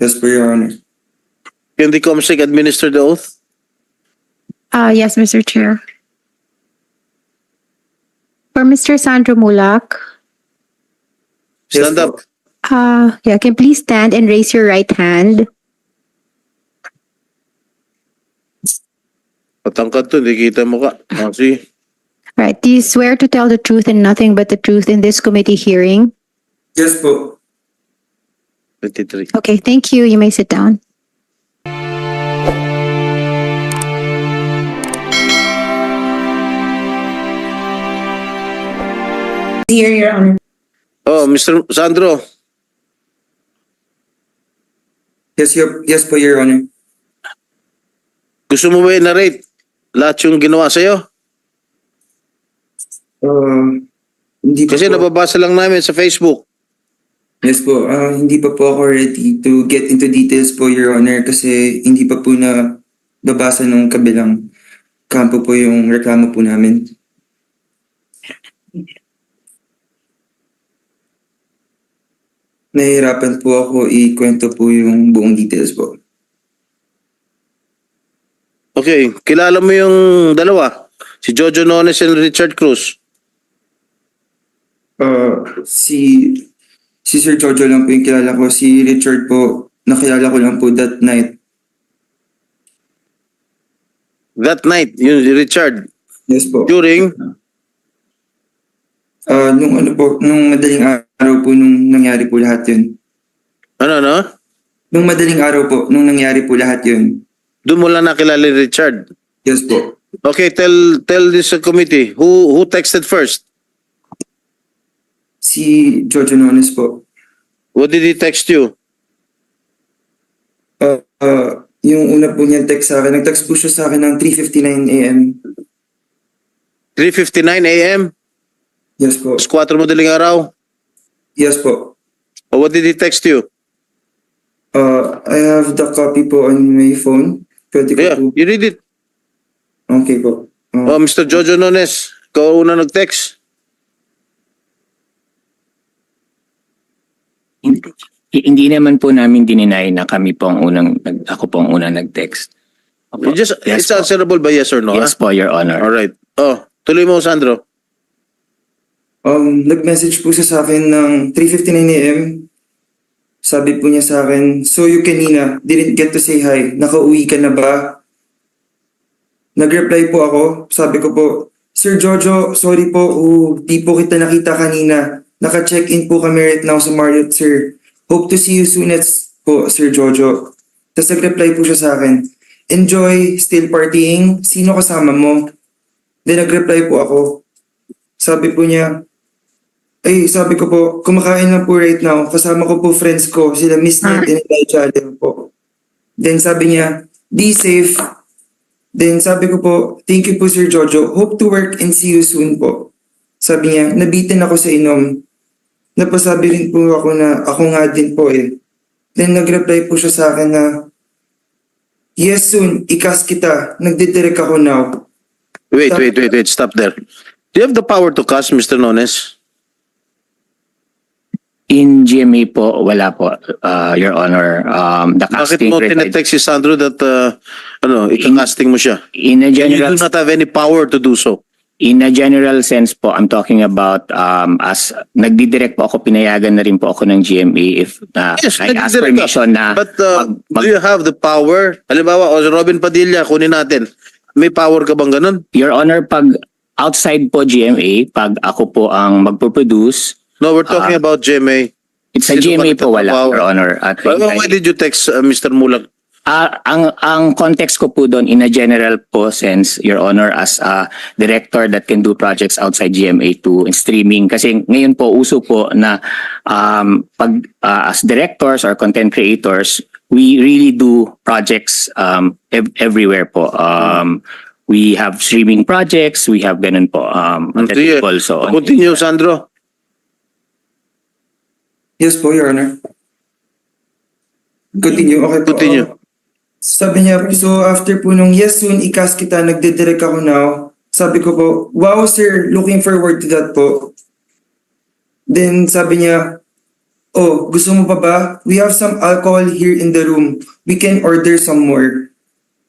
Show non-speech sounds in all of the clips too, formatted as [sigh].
Yes for Your Honor. Can the COMSEC administer the oath? Uh, yes, Mr. Chair. For Mr. Sandro Mulak, Yes Stand up. uh, yeah, can please stand and raise your right hand. Patangkad to, hindi kita mo ka. Ah, sige. Right, do you swear to tell the truth and nothing but the truth in this committee hearing? Yes po. 23. Okay, thank you. You may sit down. Here, Your Honor. Oh, Mr. Sandro, Yes, your, yes po, Your Honor. gusto mo ba i-narrate lahat yung ginawa sa'yo? Uh, hindi pa Kasi po. nababasa lang namin sa Facebook. Yes po, ah, hindi pa po ako ready to get into details po, Your Honor, kasi hindi pa po na babasa nung kabilang kampo po yung reklamo po namin. Nahihirapan po ako ikwento po yung buong details po. Okay, kilala mo yung dalawa? Si Jojo Nones and Richard Cruz. Uh, si si Sir Jojo lang po yung kilala ko. Si Richard po, nakilala ko lang po that night. That night, yun si Richard. Yes po. During, Ah, nung ano po, nung madaling araw po nung nangyari po lahat yun. ano no? Nung madaling araw po, nung nangyari po lahat yun. Doon mo lang nakilala ni Richard. Yes po. Okay, tell tell this uh, committee who who texted first. Si Jojo Nones po. What did he text you? Ah, ah, yung una po niya text sa akin, nag-text po siya sa akin ng 3.59 a.m. 3:59 a.m. Yes po. Alas 4 madaling araw. Yes po. Oh, what did he text you? Ah, I have the copy po on my phone. Pwede ko Yeah, po. you read it. Okay po. Ah, Oh, Mr. Jojo Nones, ikaw una nag-text. Hindi, hindi naman po namin dininay na kami po ang unang, nag- ako po ang unang nag-text. Opo. Just Yes it's po. answerable by yes or no. Yes po, Your ah? Honor. All right. Oh, tuloy mo Sandro. Um, nag-message po siya sa akin ng 3.59 a.m. Sabi po niya sa akin, So you kanina, didn't get to say hi. Nakauwi ka na ba? Nag-reply po ako. Sabi ko po, Sir Jojo, sorry po. Oh, di po kita nakita kanina. Naka-check-in po kami right now sa Marriott, sir. Hope to see you soon at po, Sir Jojo. Tapos nag-reply po siya sa akin, Enjoy, still partying? Sino kasama mo? Then nag-reply po ako. Sabi po niya, ay, sabi ko po, kumakain lang po right now. Kasama ko po friends ko, sila Miss Nate and Elijah Allen po. Then sabi niya, be safe. Then sabi ko po, thank you po Sir Jojo. Hope to work and see you soon po. Sabi niya, nabitin ako sa inom. Napasabi rin po ako na ako nga din po eh. Then nag-reply po siya sa akin na, Yes soon, ikas kita. Nagdidirect ako now. Wait, wait, wait, wait. Stop there. Do you have the power to cast, Mr. Nones? In GMA po, wala po, uh, Your Honor. Um, the Bakit casting mo resides tinetext si Sandro that, uh, ano, ika-casting mo siya? in a You general do not have any power to do so. In a general sense po, I'm talking about um, as nagdidirect po ako, pinayagan na rin po ako ng GMA if uh, Yes, I ask permission na But uh, mag- mag- do you have the power? Halimbawa, o Robin Padilla, kunin natin. May power ka bang ganun? Your Honor, pag outside po GMA, pag ako po ang magpo-produce, No, we're talking Ah. about GMA. it's Sino GMA po wala, nagtatrabaho? Your Honor. At Why, why did you text uh, Mr. Mulak? Ah, ang ang context ko po doon in a general po sense, Your Honor, as a director that can do projects outside GMA to streaming. Kasi ngayon po, uso po na um, pag ah, as directors or content creators, we really do projects um, ev- everywhere po. Um, we have streaming projects, we have ganun po. Um, on the Sige. table. So, Continue, Sandro. Yes po, Your Honor. Continue, okay po. Continue. Sabi niya, so after po nung yes soon, ikas kita, nagdidirect ako now. Sabi ko po, wow sir, looking forward to that po. Then sabi niya, Oh, gusto mo pa ba? We have some alcohol here in the room. We can order some more.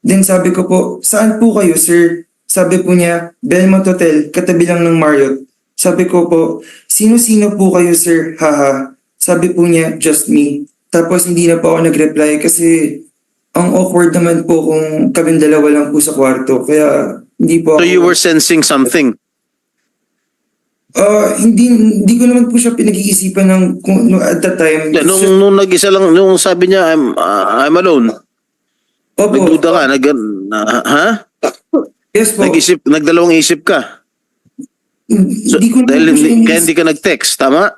Then sabi ko po, saan po kayo, sir? Sabi po niya, Belmont Hotel, katabi lang ng Marriott. Sabi ko po, sino-sino po kayo, sir? Haha. Sabi po niya, just me. Tapos hindi na po ako nag-reply kasi ang awkward naman po kung kaming dalawa lang po sa kwarto. Kaya hindi po So ako... you were sensing something. Ah, hindi hindi ko naman po siya pinag-iisipan ng kung no, at that time. Yeah, nung, nung nag-isa lang, nung sabi niya, I'm, uh, I'm alone. Opo. Nagduda ka, nag, uh, ha? Yes po. Nag-isip, nagdalawang isip ka. So, hindi ko naman dahil hindi, kaya hindi ka nag-text, tama?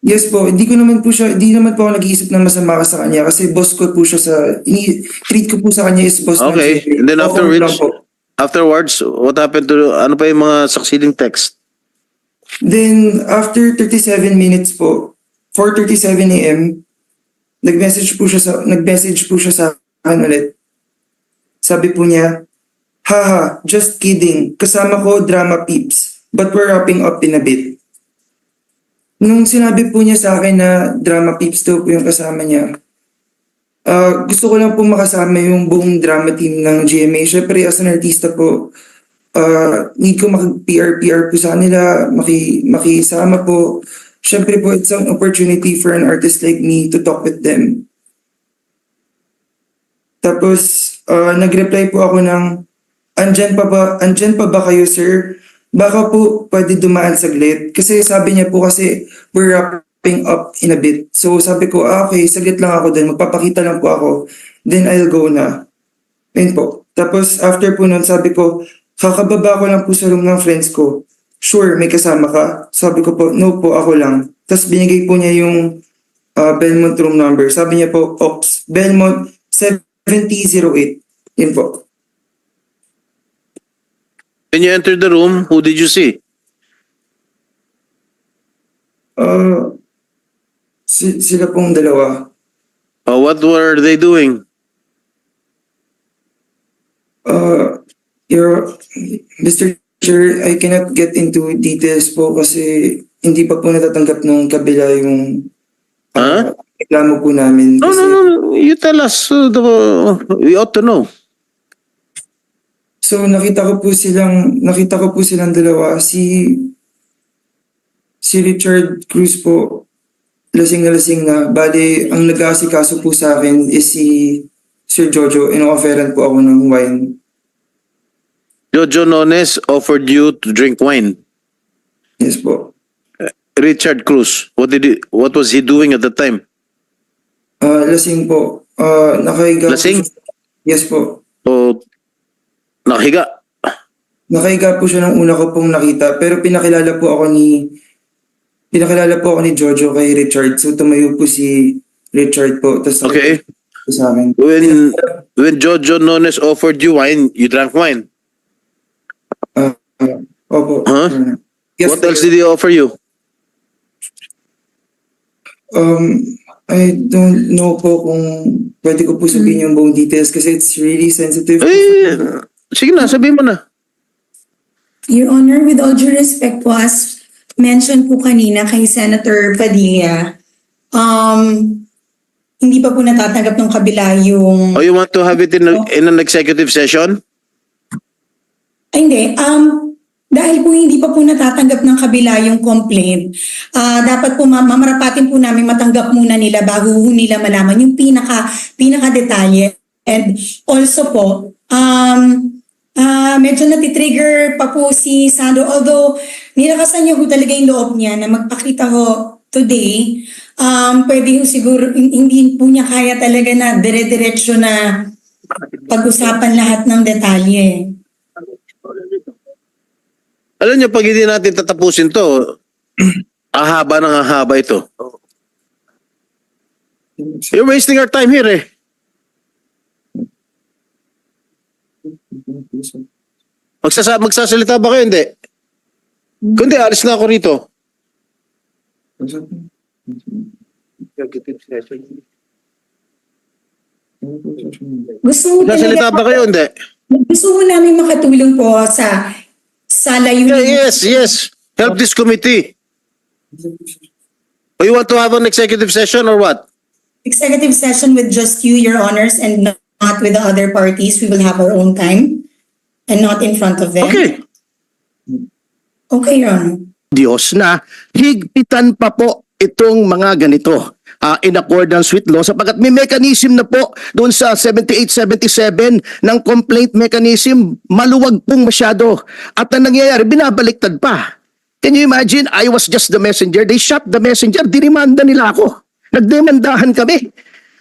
Yes po, hindi ko naman po siya, hindi naman po ako nag-iisip ng masama sa kanya kasi boss ko po siya sa, ini, treat ko po sa kanya is boss Okay, and then lang po. afterwards, what happened to, ano pa yung mga succeeding text? Then, after 37 minutes po, 4.37 a.m., nag-message po siya sa, nag-message po siya sa akin ulit. Sabi po niya, Haha, just kidding. Kasama ko drama peeps, but we're wrapping up in a bit. Nung sinabi po niya sa akin na drama peeps daw po yung kasama niya, ah, gusto ko lang po makasama yung buong drama team ng GMA. Syempre, as an artista po, uh, need ko makipr-PR po sa kanila, maki, makisama po. Siyempre po, it's an opportunity for an artist like me to talk with them. Tapos, uh, nag-reply po ako ng, andyan pa ba, andyan pa ba kayo sir? Baka po pwede dumaan saglit. Kasi sabi niya po kasi, we're wrapping up in a bit. So sabi ko, ah, okay, saglit lang ako din. Magpapakita lang po ako. Then I'll go na. Ayun po. Tapos after po nun, sabi ko, kakababa ko lang po sa room ng friends ko. Sure, may kasama ka? Sabi ko po, no po, ako lang. Tapos binigay po niya yung uh, Belmont room number. Sabi niya po, Ops, Belmont 7008. Yun po. When you entered the room, who did you see? Uh, si- sila pong dalawa. Uh, what were they doing? Uh, your, Mr. Chair, I cannot get into details po kasi hindi pa po natatanggap ng kabila yung uh, reklamo po namin. No, Kasi- no, no. You tell us. Uh, the, we ought to know. So nakita ko po silang nakita ko po silang dalawa si si Richard Cruz po lasing na lasing na bali ang nag-aasikaso po sa akin is si Sir Jojo ino-offeran po ako ng wine. Jojo Nones offered you to drink wine. Yes po. Richard Cruz, what did he, what was he doing at the time? Ah, lasing po. Ah, nakahiga po Lasing? siya- Yes po. O nakahiga? Nakahiga po siya nung una ko pong nakita pero pinakilala po ako ni pinakilala po ako ni Jojo kay Richard. So tumayo po si Richard po. Tapos Okay. po sa akin. When when Jojo Nones offered you wine, you drank wine. Ah, ah, opo. Huh? Yes, what else sir. did he offer you? Um, I don't know po kung pwede ko po sabihin yung buong details kasi it's really sensitive. Eh, sige na, sabihin mo na. Your Honor, with all due respect po, as mentioned po kanina kay Senator Padilla, um, hindi pa po natatanggap ng kabila yung... Oh, you want to have it in, a- in an executive session? Ay, hindi. Um, dahil po hindi pa po natatanggap ng kabila yung complaint, ah dapat po ma- mamarapatin po namin matanggap muna nila bago nila malaman yung pinaka, pinaka detalye. And also po, um, ah medyo natitrigger pa po si Sandro. Although, nilakasan niya ho talaga yung loob niya na magpakita ho today. Um, pwede ho siguro, hin- hindi po niya kaya talaga na dire-diretso na pag-usapan lahat ng detalye. Alam niyo, pag hindi natin tatapusin to, [clears throat] ahaba ng ahaba ito. You're wasting our time here eh. Magsasa magsasalita ba kayo? Hindi. Kundi, alis na ako rito. Gusto mo Magsasalita ba kayo? Hindi. gusto mo namin makatulong po sa sa layunin. Yes, yes. Help this committee. Or you want to have an executive session or what? Executive session with just you, your honors, and not with the other parties. We will have our own time and not in front of them. Okay. Okay, your honor. Diyos na higpitan pa po itong mga ganito ah, in accordance with law sapagkat may mechanism na po doon sa 7877 ng complaint mechanism maluwag pong masyado at ang nangyayari binabaliktad pa. Can you imagine? I was just the messenger. They shot the messenger. Dinimanda nila ako. Nagdemandahan kami.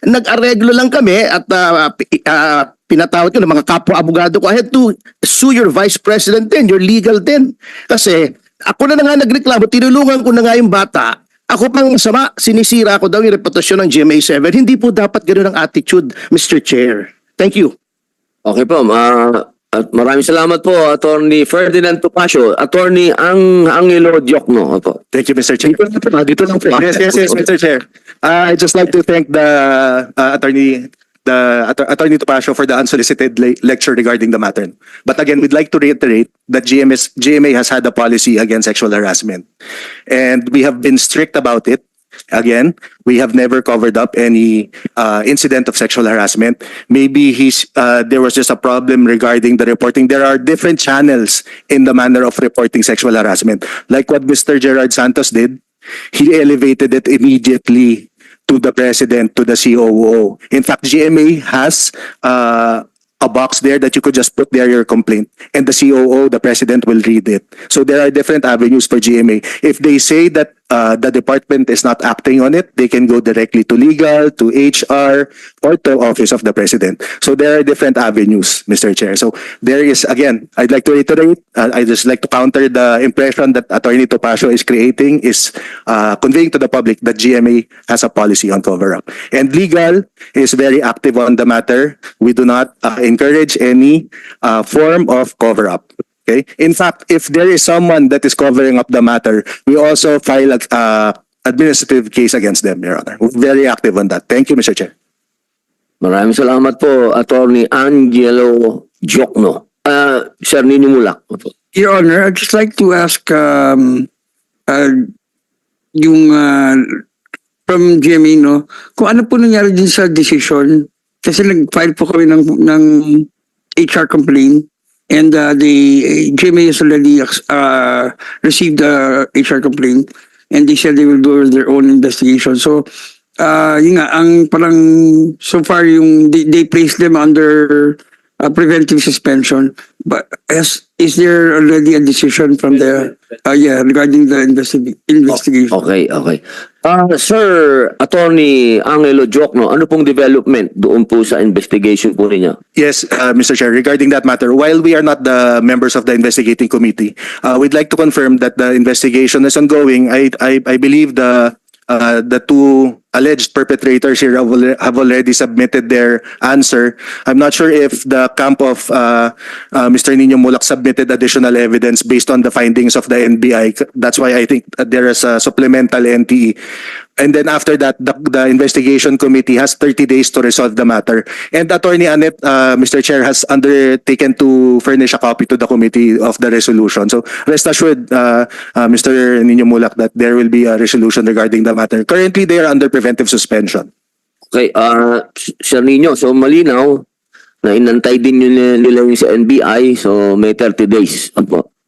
Nag-areglo lang kami at ah, pi- ah, pinatawag ko ng mga kapwa-abogado ko. I had to sue your vice president din, your legal din. Kasi ako na, na nga nagreklamo, tinulungan ko na nga yung bata. Ako pang masama, sinisira ko daw yung reputasyon ng GMA7. Hindi po dapat ganoon ang attitude, Mr. Chair. Thank you. Okay po, ma at maraming salamat po, Attorney Ferdinand Topacio, Attorney Ang Angelo Diokno. Opo. Thank you, Mr. Chair. Dito lang po, dito lang po. Yes, yes, yes, Mr. Chair. I'd just like to thank the uh, attorney, the Att- attorney Topacio for the unsolicited le- lecture regarding the matter. But again, we'd like to reiterate that GMS, GMA has had a policy against sexual harassment. And we have been strict about it. Again, we have never covered up any uh, incident of sexual harassment. Maybe he's uh, there was just a problem regarding the reporting. There are different channels in the manner of reporting sexual harassment. Like what Mr. Gerard Santos did, he elevated it immediately to the president, to the COO. In fact, GMA has uh, a box there that you could just put there your complaint and the COO, the president will read it. So there are different avenues for GMA. If they say that uh, the department is not acting on it, they can go directly to legal, to HR, or to office of the president. So there are different avenues, Mr. Chair. So there is, again, I'd like to reiterate, uh, I just like to counter the impression that Attorney Topacio is creating is uh, conveying to the public that GMA has a policy on cover-up. And legal is very active on the matter. We do not uh, encourage any uh, form of cover-up. Okay? In fact, if there is someone that is covering up the matter, we also file a uh, administrative case against them, Your Honor. We're very active on that. Thank you, Mr. Chair. Maraming salamat po, Attorney Angelo Diokno. Uh, Sir Nino Mulak. Your Honor, I'd just like to ask um, uh, yung uh, from GMA, no, kung ano po nangyari din sa decision. Kasi nag-file po kami ng, ng HR complaint and uh, the GMA has already uh, received the HR complaint and they said they will do their own investigation. So, uh, yun nga, ang parang so far yung they, they placed them under uh, preventive suspension. But is, is there already a decision from the, uh, yeah, regarding the investi- investigation? Okay, okay. Uh, Sir Attorney Angelo Diokno, ano pong development doon po sa investigation po ninyo? Yes, uh, Mr. Chair, regarding that matter, while we are not the members of the investigating committee, uh, we'd like to confirm that the investigation is ongoing. I, I, I believe the, uh, the two alleged perpetrators here have al- have already submitted their answer. I'm not sure if the camp of uh, uh, Mr. Nino Mulak submitted additional evidence based on the findings of the NBI. That's why I think there is a supplemental NTE. And then after that, the, the investigation committee has 30 days to resolve the matter. And Attorney Annette, uh, Mr. Chair, has undertaken to furnish a copy to the committee of the resolution. So rest assured, uh, uh, Mr. Nino Mulak, that there will be a resolution regarding the matter. Currently, they are under preventive suspension. Okay, uh, Sir Nino, so malinaw na inantay din nyo nila yung sa NBI, so may 30 days. Opo.